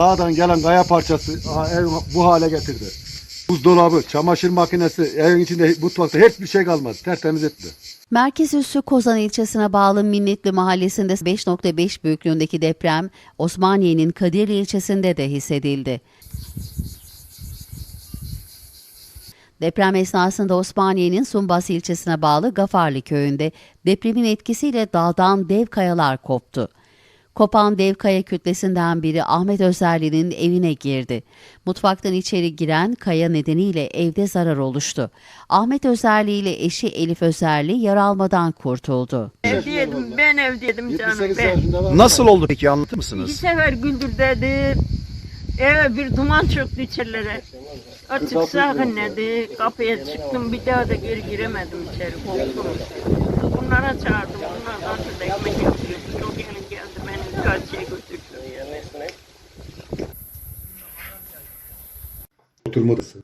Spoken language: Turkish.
Dağdan gelen kaya parçası ev bu hale getirdi. Buzdolabı, çamaşır makinesi, evin içinde mutfakta hiçbir şey kalmadı. Tertemiz etti. Merkez üssü Kozan ilçesine bağlı Minnetli mahallesinde 5.5 büyüklüğündeki deprem Osmaniye'nin Kadirli ilçesinde de hissedildi. Deprem esnasında Osmaniye'nin Sumbas ilçesine bağlı Gafarlı köyünde depremin etkisiyle dağdan dev kayalar koptu. Kopan dev kaya kütlesinden biri Ahmet Özerli'nin evine girdi. Mutfaktan içeri giren kaya nedeniyle evde zarar oluştu. Ahmet Özerli ile eşi Elif Özerli yara almadan kurtuldu. Evdeydim, ben evdeydim canım ben. Nasıl oldu peki anlatır mısınız? sefer güldür dedi. Eve bir duman çöktü içerilere. Açık sakinledi. Kapıya çıktım bir daha da geri giremedim içeri. Korktum. Bunlara çağırdım. Bunlar da açık ekmek Oturma odası.